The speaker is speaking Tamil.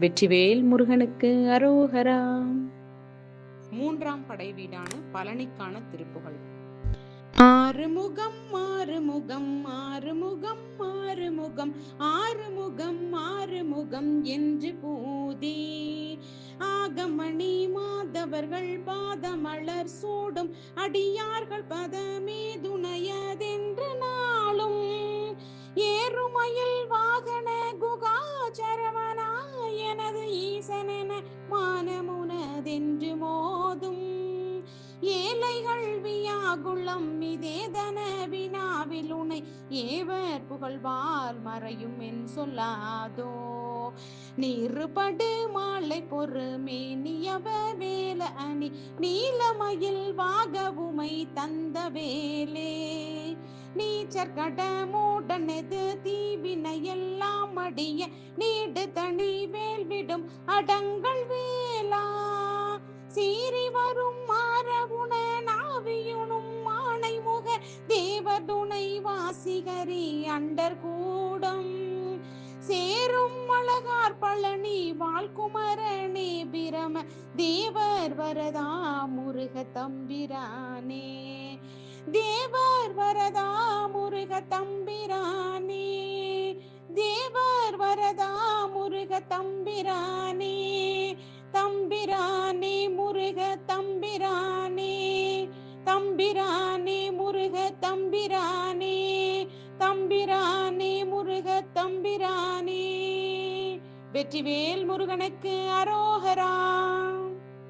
வெற்றிவேல் முருகனுக்கு அரோகரா. மூன்றாம் படை வீடான பழனிக்கான திருப்புகழ். ஆறுமுகம் ஆறுமுகம் ஆறுமுகம் ஆறுமுகம் ஆறுமுகம் ஆறுமுகம் என்று பூதே ஆகமணி மாதவர்கள் பாதமலர் சூடும் அடியார்கள் பதமே துணையதென்று நாளும். ஏறுமயில் வாகன ஏழைகள் இதேதன வினாவில் உனை ஏவர் புகழ்வார் மறையும் என் சொல்லாதோ. நிறுபடு மாலை பொறுமே நியவ வேல அணி நீலமயில் வாகவுமை தந்த வேலே. நீச்சர் கடமூடனது தீவினை எல்லாம் அடிய நீடு தனி வேல்விடும் அடங்கள் வேலா. சீறி வரும் மா துணை வாசிகரி அண்டர் கூடம் சேரும் அழகார் பழனி வாழ்குமரனே பிரம தேவர் வரதா முருக தம்பிரானே தேவர் வரதா முருக தம்பிரானே தேவர் வரதா முருக தம்பிரானே தம்பிரானே முருக தம்பிரானே தம்பிரானே தம்பிரானே தம்பிரானே முருக தம்பிரானே. வெற்றிவேல் முருகனுக்கு அரோகரா.